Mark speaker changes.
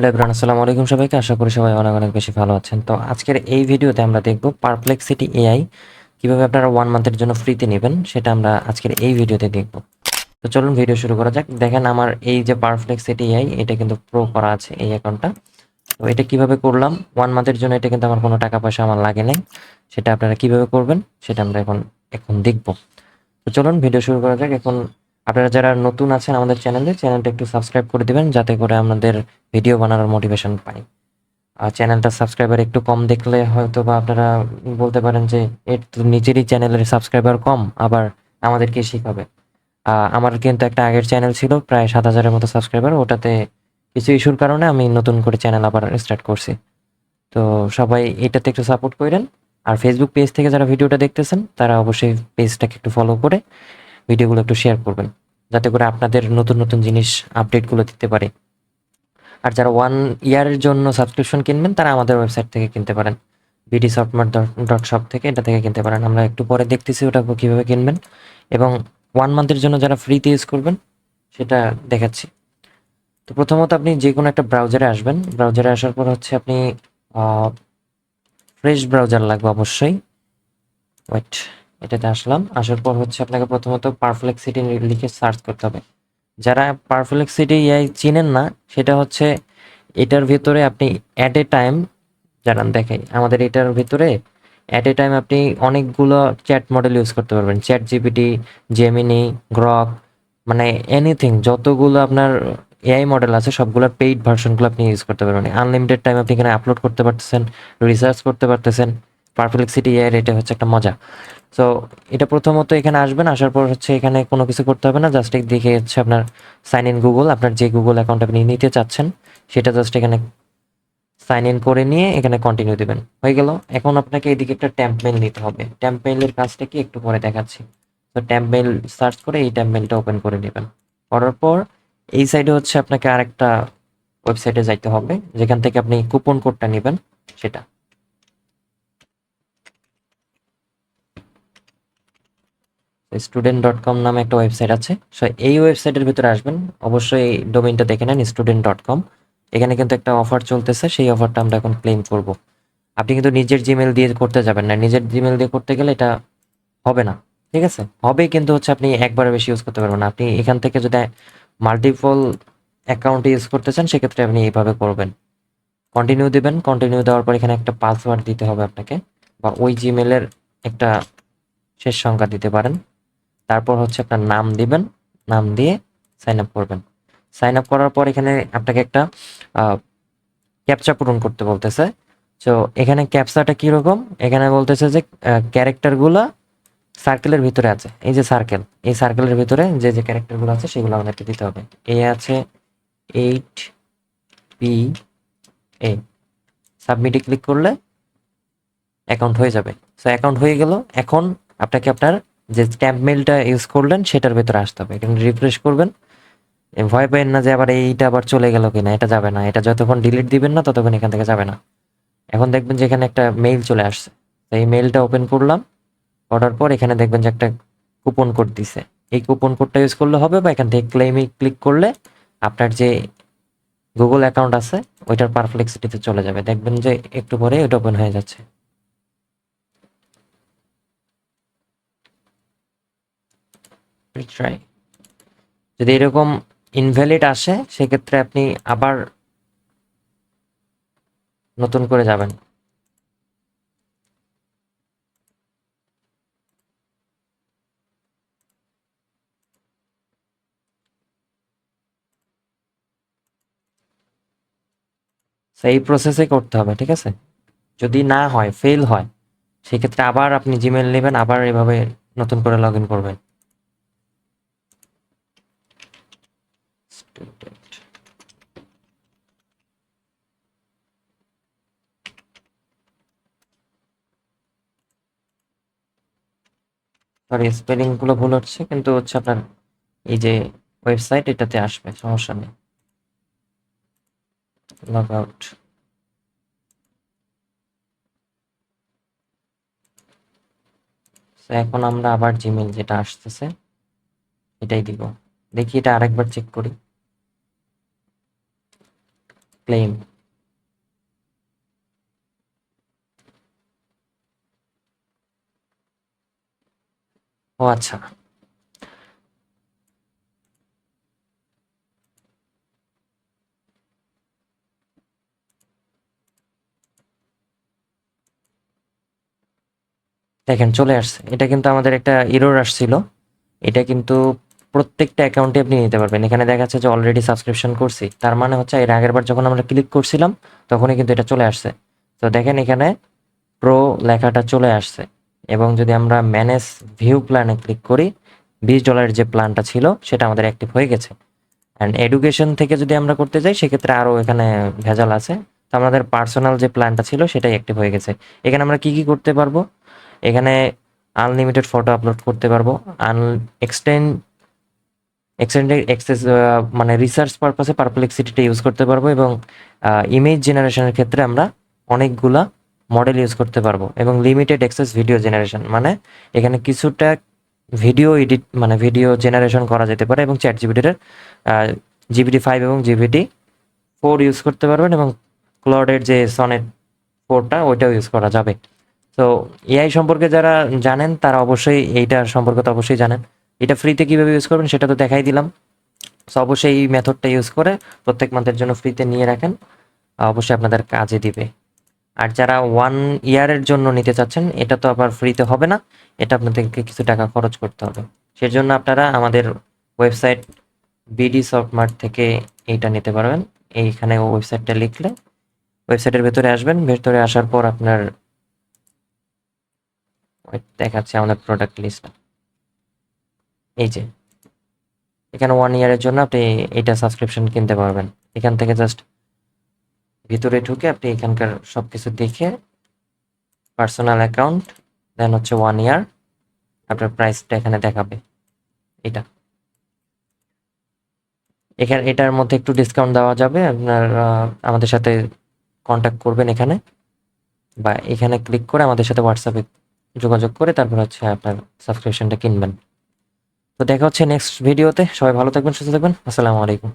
Speaker 1: Hello আসসালামু আলাইকুম সবাইকে। আশা করি সবাই অনেক অনেক বেশি ভালো আছেন। তো আজকের এই ভিডিওতে আমরা দেখব পারপ্লেক্সিটি এআই কীভাবে আপনারা ওয়ান মান্থের জন্য ফ্রিতে নেবেন, সেটা আমরা আজকের এই ভিডিওতে দেখব। তো চলুন ভিডিও শুরু করা যাক। দেখেন আমার এই যে পারপ্লেক্সিটি এআই এটা কিন্তু প্রো করা আছে এই অ্যাকাউন্টটা তো এটা কীভাবে করলাম? ওয়ান মান্থের জন্য এটা কিন্তু আমার কোনো টাকা পয়সা আমার লাগে নাই। সেটা আপনারা কীভাবে করবেন, সেটা আমরা এখন এখন দেখব। তো চলুন ভিডিও শুরু করা যাক। এখন আপনারা যারা নতুন আছেন আমাদের চ্যানেলে, চ্যানেলটা একটু সাবস্ক্রাইব করে দিবেন, যাতে করে আমাদের ভিডিও বানানোর মোটিভেশন পাই। আর চ্যানেলটা সাবস্ক্রাইবার একটু কম দেখলে হয়তো বা আপনারা বলতে পারেন যে এর তো নিজেরই চ্যানেলের সাবস্ক্রাইবার কম, আবার আমাদেরকে শিখাবে? আমার কিন্তু একটা আগের চ্যানেল ছিল, প্রায় সাত হাজারের মতো সাবস্ক্রাইবার ওটাতে কিছু ইস্যুর কারণে আমি নতুন করে চ্যানেল আবার স্টার্ট করছি। তো সবাই এটাতে একটু সাপোর্ট করেন। আর ফেসবুক পেজ থেকে যারা ভিডিওটা দেখতেছেন, তারা অবশ্যই পেজটাকে একটু ফলো করে ভিডিওগুলো একটু শেয়ার করবেন। যাতে করে আপনাদের নতুন নতুন জিনিস আপডেটগুলো দিতে পারে। আর যারা ওয়ান ইয়ারের জন্য সাবস্ক্রিপশন কিনবেন, তারা আমাদের ওয়েবসাইট থেকে কিনতে পারেন। বিডি সফটওয়্যার ডট শপ থেকে এটা থেকে কিনতে পারেন। আমরা একটু পরে দেখতেছি ওটা কীভাবে কিনবেন। এবং ওয়ান মান্থের জন্য যারা ফ্রিতে ইউজ করবেন, সেটা দেখাচ্ছি। তো প্রথমত আপনি যে কোনো একটা ব্রাউজারে আসবেন। ব্রাউজারে আসার পর হচ্ছে আপনি ফ্রেশ ব্রাউজার লাগবে অবশ্যই। ওয়েট এটাতে আসলাম। আসার পর হচ্ছে আপনাকে প্রথমত পারফ্লেক্সিটি লিখে সার্চ করতে হবে। যারা পারফ্লেক্সিটি এআই চিনেন না, সেটা হচ্ছে এটার ভিতরে আপনি অ্যাট এ টাইম যারা দেখাই আমাদের এটার ভিতরে অ্যাট এ টাইম আপনি অনেকগুলো চ্যাট মডেল ইউজ করতে পারবেন। চ্যাট জিপিটি জেমিনি গ্রক মানে এনিথিং যতগুলো আপনার এআই মডেল আছে সবগুলোর পেইড ভার্সনগুলো আপনি ইউজ করতে পারবেন। আনলিমিটেড টাইম আপনি এখানে আপলোড করতে পারতেছেন রিসার্চ করতে পারতেছেন। পারফ্লেক্সিটি এআই এটা হচ্ছে একটা মজা। সো এটা প্রথমত এখানে আসবেন, আসার পর হচ্ছে এখানে কোনো কিছু করতে হবে না জাস্ট দেখে হচ্ছে আপনার সাইন ইন গুগল আপনার যে গুগল অ্যাকাউন্ট আপনি নিতে চাচ্ছেন, সেটা জাস্ট এখানে সাইন ইন করে নিয়ে এখানে কন্টিনিউ দিবেন। হয়ে গেল, এখন আপনাকে এদিকে একটা ট্যাম্প মেল নিতে হবে। ট্যাম্প মেইলের কাজটা কি? একটু পরে দেখাচ্ছি। তো ট্যাম্প মেইল সার্চ করে এই ট্যাম্প মেইলটা ওপেন করে নেবেন। করার পর এই সাইডে হচ্ছে আপনাকে আরেকটা ওয়েবসাইটে যাইতে হবে, যেখান থেকে আপনি কুপন কোডটা নেবেন, সেটা। স্টুডেন্ট ডট কম নামে একটা ওয়েবসাইট আছে। সো এই ওয়েবসাইটের ভিতরে আসবেন। অবশ্যই এই ডোমেইনটা দেখে নেন স্টুডেন্ট ডট কম এখানে কিন্তু একটা অফার চলতেছে, সেই অফারটা আমরা এখন ক্লেম করব। আপনি কিন্তু নিজের জিমেল দিয়ে করতে যাবেন না। নিজের জিমেল দিয়ে করতে গেলে এটা হবে না। ঠিক আছে? হবে কিন্তু হচ্ছে আপনি একবারে বেশি ইউজ করতে পারবেন আপনি এখান থেকে যদি মাল্টিপল অ্যাকাউন্ট ইউজ করতে চান, সেক্ষেত্রে আপনি এইভাবে করবেন। কন্টিনিউ দেবেন। কন্টিনিউ দেওয়ার পর এখানে একটা পাসওয়ার্ড দিতে হবে আপনাকে। বা ওই জিমেলের একটা শেষ সংখ্যা দিতে পারেন। তারপর হচ্ছে আপনার নাম দিবেন, নাম দিয়ে সাইন আপ করবেন। সাইন আপ করার পর এখানে আপনাকে একটা ক্যাপচা পূরণ করতে বলতেছে। তো এখানে ক্যাপচাটা কীরকম? এখানে বলতেছে যে ক্যারেক্টারগুলো সার্কেলের ভিতরে আছে। এই যে সার্কেল এই সার্কেলের ভিতরে যে যে ক্যারেক্টারগুলো আছে সেগুলো আমাদেরকে দিতে হবে। এ আছে এইট পি এ সাবমিটে ক্লিক করলে অ্যাকাউন্ট হয়ে যাবে। সো অ্যাকাউন্ট হয়ে গেল। এখন আপনাকে আপনার যে স্ট্যাম্প মেলটা ইউজ করলেন, সেটার ভেতরে আসতে হবে। এখানে রিফ্রেশ করবেন। ভয় পেন না যে আবার এইটা আবার চলে গেল কিনা, এটা যাবে না। এটা যতক্ষণ ডিলিট দিবেন না, ততক্ষণ এখান থেকে যাবে না। এখন দেখবেন যে এখানে একটা মেইল চলে আসছে। তো এই মেইলটা ওপেন করলাম। করার পর এখানে দেখবেন যে একটা কুপন কোড দিছে। এই কুপন কোডটা ইউজ করলে হবে বা এখান থেকে ক্লেমে ক্লিক করলে আপনার যে গুগল অ্যাকাউন্ট আছে, ওইটার পারফ্লেক্সিটিতে চলে যাবে। দেখবেন যে একটু পরে ওইটা ওপেন হয়ে যাচ্ছে। ট্রাই যদি এরকম ইনভ্যালিড আসে, সেক্ষেত্রে আপনি আবার নতুন করে যাবেন। এই প্রসেসে করতে হবে, ঠিক আছে? যদি না হয় ফেল হয়, সেক্ষেত্রে আবার আপনি জিমেল নেবেন, আবার এভাবে নতুন করে লগ ইন করবেন। Student. সরি স্পেলিং ভুল হচ্ছে, কিন্তু হচ্ছে আপনার এই যে ওয়েবসাইট এটাতে আসবে, সমস্যা নেই। লগ আউট এখন আমরা আবার জিমেল যেটা আসতেছে, এটাই দিব। দেখি এটা আরেকবার চেক করি। ক্লেম ও আচ্ছা। দেখেন চলে আসছে। এটা কিন্তু আমাদের একটা ইরোর আসছিল। এটা কিন্তু প্রত্যেকটা অ্যাকাউন্টে আপনি নিতে পারবেন। এখানে দেখা যাচ্ছে যে অলরেডি সাবস্ক্রিপশন করছি। তার মানে হচ্ছে এর আগের বার যখন আমরা ক্লিক করছিলাম, তখনই কিন্তু এটা চলে আসছে। তো দেখেন এখানে প্রো লেখাটা চলে আসছে। এবং যদি আমরা ম্যানেজ ভিউ প্ল্যানে ক্লিক করি, বিশ ডলারের যে প্ল্যানটা ছিল, সেটা আমাদের অ্যাক্টিভ হয়ে গেছে। অ্যান্ড এডুকেশন থেকে যদি আমরা করতে যাই, সেক্ষেত্রে আরও এখানে ভেজাল আছে। তো আমাদের পার্সোনাল যে প্ল্যানটা ছিল, সেটাই অ্যাক্টিভ হয়ে গেছে। এখানে আমরা কি কি করতে পারব? এখানে আনলিমিটেড ফটো আপলোড করতে পারব। আন এক্সটেন্ড এক্সটেন্ডেড অ্যাক্সেস মানে রিসার্চ পারপাসে পারপ্লেক্সিটিটা ইউজ করতে পারব এবং ইমেজ জেনারেশনের ক্ষেত্রে আমরা অনেকগুলা মডেল ইউজ করতে পারব এবং লিমিটেড অ্যাক্সেস ভিডিও জেনারেশন মানে এখানে কিছুটা ভিডিও এডিট মানে ভিডিও জেনারেশন করা যেতে পারে এবং চ্যাট জিবিটির জিবিটি ফাইভ এবং জিবিটি ফোর ইউজ করতে পারবেন এবং ক্লডের যে সনেট ফোরটা ওইটাও ইউজ করা যাবে। তো এআই সম্পর্কে যারা জানেন, তারা অবশ্যই এইটার সম্পর্কে তো অবশ্যই জানেন। এটা ফ্রিতে কীভাবে ইউজ করবেন সেটা তো দেখাই দিলাম। সো অবশ্যই এই মেথডটা ইউজ করে প্রত্যেক মান্থের জন্য ফ্রিতে নিয়ে রাখেন। অবশ্যই আপনাদের কাজে দিবে। আর যারা ওয়ান ইয়ারের জন্য নিতে চাচ্ছেন, এটা তো আবার ফ্রিতে হবে না। এটা আপনাদেরকে কিছু টাকা খরচ করতে হবে। সেজন্য আপনারা আমাদের ওয়েবসাইট বিডি সফটমার্ট থেকে এইটা নিতে পারবেন। এইখানে ওয়েবসাইটটা লিখলে ওয়েবসাইটের ভেতরে আসবেন। ভেতরে আসার পর আপনার দেখাচ্ছে আমাদের প্রোডাক্ট লিস্টটা এই যে, এখানে ওয়ান ইয়ারের জন্য আপনি এইটা সাবস্ক্রিপশন কিনতে পারবেন। এখান থেকে জাস্ট ভিতরে ঢুকে আপনি এখানকার সব কিছু দেখে পার্সোনাল অ্যাকাউন্ট দেন হচ্ছে ওয়ান ইয়ার আপনার প্রাইসটা এখানে দেখাবে। এটা। এখানে এটার মধ্যে একটু ডিসকাউন্ট দেওয়া যাবে, আপনার আমাদের সাথে কন্ট্যাক্ট করবেন এখানে। বা এখানে ক্লিক করে আমাদের সাথে হোয়াটসঅ্যাপে যোগাযোগ করে তারপর হচ্ছে আপনার সাবস্ক্রিপশনটা কিনবেন। তো দেখা হচ্ছে নেক্সট ভিডিওতে সবাই ভালো থাকবেন সুস্থ থাকবেন। আসসালামু আলাইকুম।